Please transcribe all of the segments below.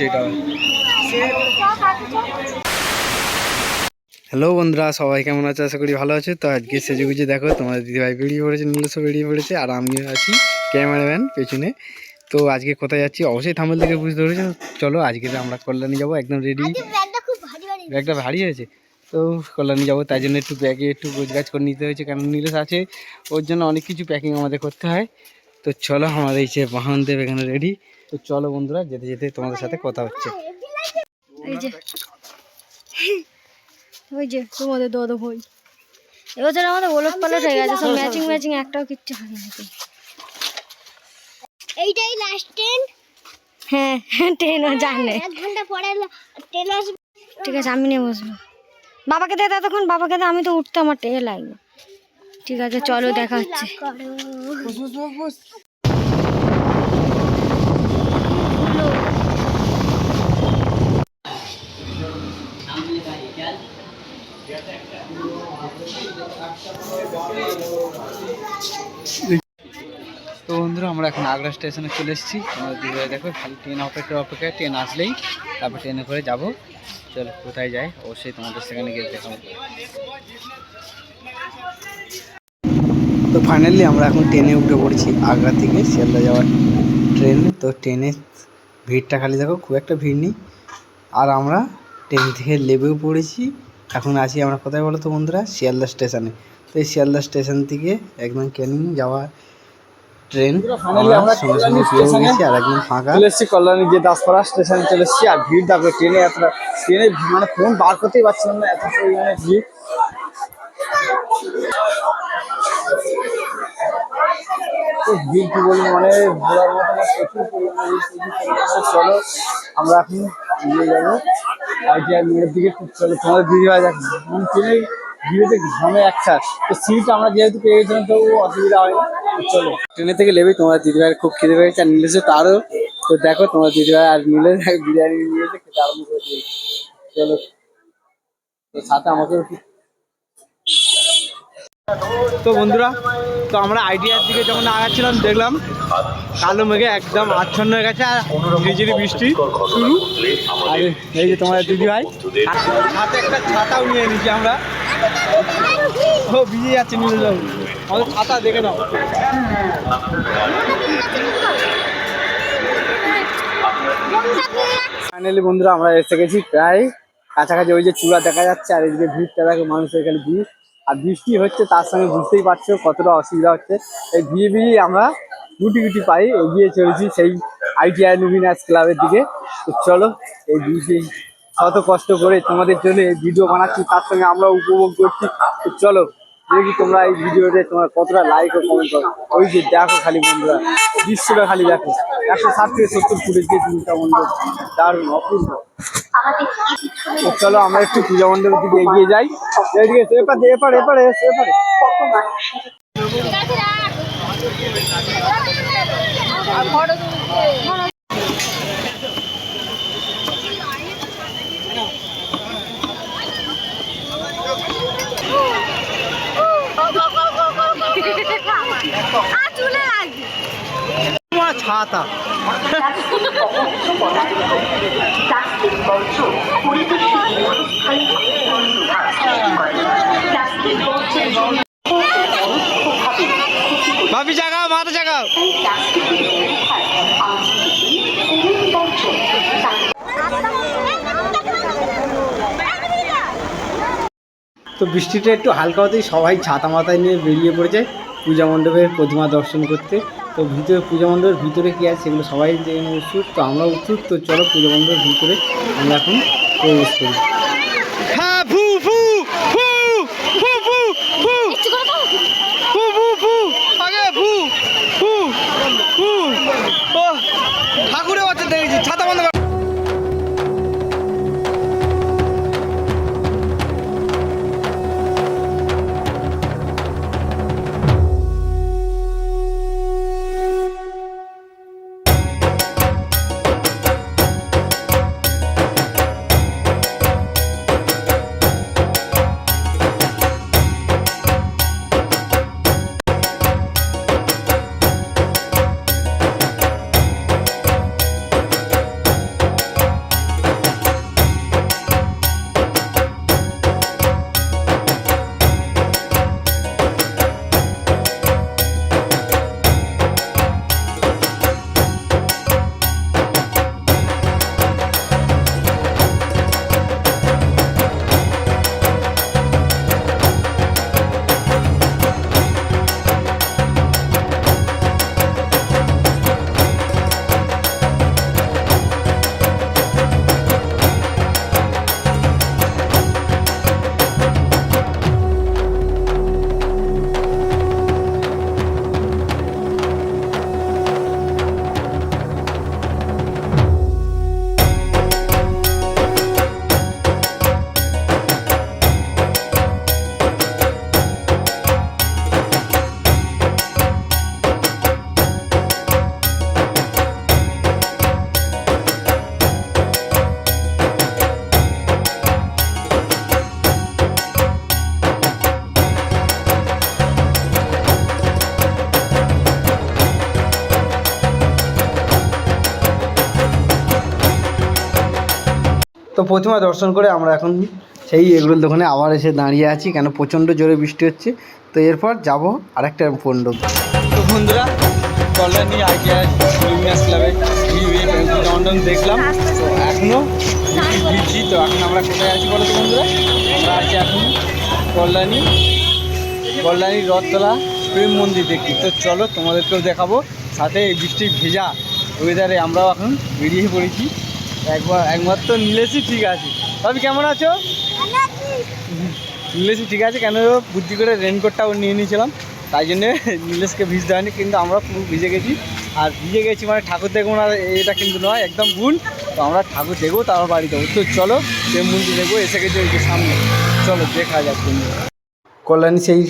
করছে এটা। হ্যালো বন্ধুরা সবাই কেমন আছে? আশা করি ভালো আছে। তো আজকে সেজে গুজে দেখো তোমার দিদিভাই বেরিয়ে পড়েছে নীলসও বেরিয়ে পড়েছে আর আমিও আছি ক্যামেরাম্যান পেছনে। তো আজকে কোথায় যাচ্ছি? অবশ্যই থামেল থেকে বুঝতে পেরেছ। চলো আজকে আমরা কল্যাণী যাব একদম রেডি ব্যাগটা ভারী ভারী ব্যাগটা ভারী হয়েছে? তো কল্যাণী যাব তাই জন্য একটু ব্যাগে একটু গোছগাছ করে নিতে হয়েছে কারণ নীলেশ আছে। ওর জন্য অনেক কিছু প্যাকিং আমাদের করতে হয়। তো চলো আমাদের এই যে বাহনদেব এখানে রেডি তো চলো বন্ধুরা যেতে যেতে তোমাদের সাথে কথা হচ্ছে। এই যে ওই যে তোমাদের দাদা ভাই। এবছর আমাদের ওলট পালট হয়ে গেছে সব ম্যাচিং ম্যাচিং একটাও কিচ্ছু হয় না এইটাই লাস্ট ট্রেন হ্যাঁ হ্যাঁ ট্রেন জানে। এক ঘণ্টা পরে ট্রেন আসবে। ঠিক আছে আমি নিয়ে বসবো। বাবাকে দে তখন বাবাকে দে আমি তো উঠতে আমার টেয়ে লাগবে ঠিক আছে চলো দেখা হচ্ছে। তো বন্ধুরা, আমরা এখন আগ্রা স্টেশনে চলে এসেছি। দিদিভাই দেখো, খালি ট্রেন অপেক্ষা অপেক্ষায় ট্রেন আসলেই তারপর ট্রেনে করে যাব। চলো, কোথায় যাই? অবশ্যই তোমাদের সেখানে গিয়ে দেখাবো। তো ফাইনালি আমরা এখন ট্রেনে উঠে পড়েছি আগ্রা থেকে শিয়ালদা যাওয়ার ট্রেনে তো ট্রেনে ভিড়টা খালি দেখো, খুব একটা ভিড় নেই। আর আমরা ট্রেন থেকে লেবেও পড়েছি। এখন আছি আমরা কোথায় বলো তো বন্ধুরা? শিয়ালদা স্টেশনে তো এই শিয়ালদা স্টেশন থেকে একদম ক্যানিং যাওয়া ট্রেন আমরা সঙ্গে সঙ্গে পেয়েও গেছি আর একদম ফাঁকা। চলে এসেছি কল্যাণী যে দাসপাড়া স্টেশনে চলে এসেছি। আর ভিড় দেখো ট্রেনে এতটা ট্রেনে মানে ফোন বার করতেই পারছিলাম না এত পরিমাণে ভিড়। ভিড় কি বলব মানে ঘোরার মতো প্রচুর পরিমাণে। চলো, আমরা এখন এগিয়ে যাব। চলো, তোমাদের দেখো ট্রেনে ঘামে একসাথ তো সিট আমরা যেহেতু পেয়ে গেছিলাম, তো অসুবিধা হয় না চলো। ট্রেনে থেকে নেবে তোমার দিদিভাইয়ের খুব খিদে পেয়েছে, আর নীলেশে তারও। তো দেখো তোমার দিদিভাই আর নীলেশ বিরিয়ানি নিয়েছে খেতে আরম্ভ করে দিয়েছে। চলো, তো সাথে আমাকে তো বন্ধুরা, তো আমরা আইডিয়ার দিকে যখন আগাচ্ছিলাম, দেখলাম কালো মেঘে একদম আচ্ছন্ন হয়ে গেছে, আর ঝিরিঝিরি বৃষ্টি শুরু। এই যে তোমার দিদি ভাই হাতে একটা ছাতাও নিয়ে নিচ্ছি আমরা। ও, ভিজে যাচ্ছে নিয়ে যাও। আমাদের ছাতা দেখে নাও। ফাইনালি বন্ধুরা, আমরা এসে গেছি প্রায় কাছাকাছি, ওই যে চূড়া দেখা যাচ্ছে, আর এদিকে ভিড়টা দেখো, মানুষের এখানে ভিড়। আর বৃষ্টি হচ্ছে তার সঙ্গে বুঝতেই পারছ কতটা অসুবিধা হচ্ছে। এই ভিড়ে ভিড়ে আমরা গুটি গুটি পাই এগিয়ে চলেছি সেই আইটিআই লুমিনাস ক্লাবের দিকে। চলো, এই বৃষ্টি শত কষ্ট করে তোমাদের জন্য এই ভিডিও বানাচ্ছি, তার সঙ্গে আমরা উপভোগ করছি। তো চলো, দেখি তোমরা এই ভিডিওতে তোমার কতটা লাইক ও কমেন্ট করো। ওই যে দেখো খালি বন্ধুরা, দৃশ্যটা খালি দেখো। একশো ষাট থেকে সত্তর ফুটের যে জিনিসটা বন্ধু দারুণ, অপূর্ব। চলো আমরা একটু পূজা মণ্ডপের দিকে এগিয়ে যাই। এদিকে এপারে এপারে এপারে এসে এপারে। তোমার পাতা। ভাবি, জাগাও, মাথা জাগাও। তো বৃষ্টিটা একটু হালকা হতেই সবাই ছাতা মাথায় নিয়ে বেরিয়ে পড়েছে। পূজা মণ্ডপের প্রতিমা দর্শন করতে। তো ভিতরে পূজা মণ্ডপের ভিতরে কী আছে সেগুলো সবাই জেনে উৎসুক, তো আমরা উৎসুক, তো চলো পূজা মণ্ডপের ভিতরে আমরা এখন প্রবেশ করি। তো প্রতিমা দর্শন করে আমরা এখন সেই এগুলোর দোকানে আবার এসে দাঁড়িয়ে আছি কেন প্রচণ্ড জোরে বৃষ্টি হচ্ছে। তো এরপর যাব আরেকটা পণ্ডব তো বন্ধুরা, কল্যাণী আইটিআই লুমিনাস ক্লাবে মন্ডল দেখলাম। তো এখনও ভিড়ছি তো এখন আমরা কোথায় আছি বলো তো বন্ধুরা? আমরা আছি এখন কল্যাণী কল্যাণী রথতলা প্রেম মন্দির দেখি তো চলো তোমাদেরকেও দেখাবো। সাথে এই বৃষ্টির ভেজা ওয়েদারে আমরাও এখন বেরিয়ে পড়েছি। একবার একমাত্র নীলেশই ঠিক আছে। তবে কেমন আছো? নীলেশই ঠিক আছে। কেন বুদ্ধি করে রেনকোটটাও নিয়ে নিয়েছিলাম। তাই জন্যে নীলেশকে ভিজতে হয়নি কিন্তু আমরা পুরো ভিজে গেছি। আর ভিজে গেছি মানে ঠাকুর দেখব না এটা কিন্তু নয় একদম ভুল। তো আমরা ঠাকুর দেখব তারপর বাড়ি যাব। তো চলো প্রেম মন্দির দেখব এসে গেছি ওই যে সামনে। চলো দেখা যাক কল্যাণী সেই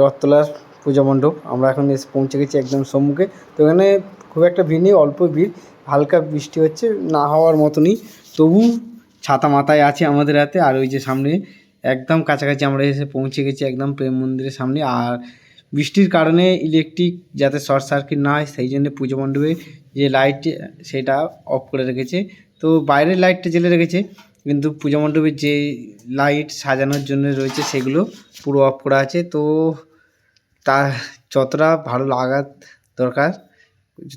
রথতলার পূজা মণ্ডপ। আমরা এখন এসে পৌঁছে গেছি একদম সম্মুখে। তো এখানে খুব একটা ভিড় নেই অল্প ভিড়। হালকা বৃষ্টি হচ্ছে, না হওয়ার মতনই। তবু ছাতা মাথায় আছে আমাদের হাতে, আর ওই যে সামনে একদম কাছাকাছি আমরা এসে পৌঁছে গেছি একদম প্রেম মন্দিরের সামনে। আর বৃষ্টির কারণে ইলেকট্রিক যাতে শর্ট সার্কিট না হয়, সেই জন্য পুজো মণ্ডপে যে লাইট সেটা অফ করে রেখেছে। তো বাইরের লাইটটা জ্বেলে রেখেছে, কিন্তু পূজা মণ্ডপের যে লাইট সাজানোর জন্য রয়েছে সেগুলো পুরো অফ করা আছে। তো তা যতটা ভালো লাগার দরকার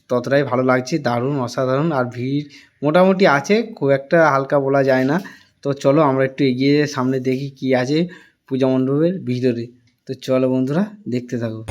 ততটাই ভালো লাগছে, দারুণ, অসাধারণ। আর ভিড় মোটামুটি আছে, খুব একটা হালকা বলা যায় না। তো চলো আমরা একটু এগিয়ে সামনে দেখি কি আছে পূজা মণ্ডপের ভিতরে। তো চলো বন্ধুরা, দেখতে থাকো।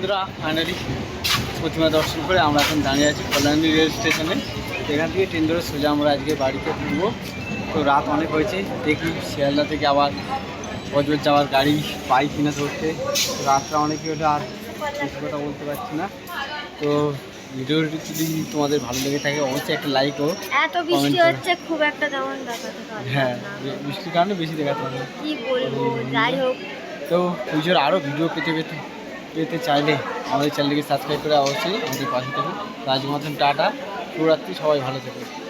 বন্ধুরা ফাইনালি প্রতিমা দর্শন করে আমরা এখন দাঁড়িয়ে আছি কল্যাণী রেল স্টেশনে। এখান থেকে ট্রেন ধরে সোজা আমরা আজকে বাড়িতে ফিরবো। তো রাত অনেক হয়েছে দেখি শিয়ালদা থেকে আবার বজবজ যাওয়ার গাড়ি পাই কিনা ধরতে। রাতটা অনেকই হলে আর বেশি কথা বলতে পারছি না। তো ভিডিওটি যদি তোমাদের ভালো লেগে থাকে অবশ্যই একটা লাইক ও এত বৃষ্টি হচ্ছে খুব একটা তেমন দেখাতে হ্যাঁ বৃষ্টির কারণে বেশি দেখাতে পারবে কি বলব যাই হোক। তো পুজোর আরও ভিডিও পেতে পেতে পেতে চাইলে আমাদের চ্যানেলকে সাবস্ক্রাইব করে অবশ্যই আমাদের পাশে থাকুন। আজকের টাটা। শুভরাত্রি, সবাই ভালো থাকুন।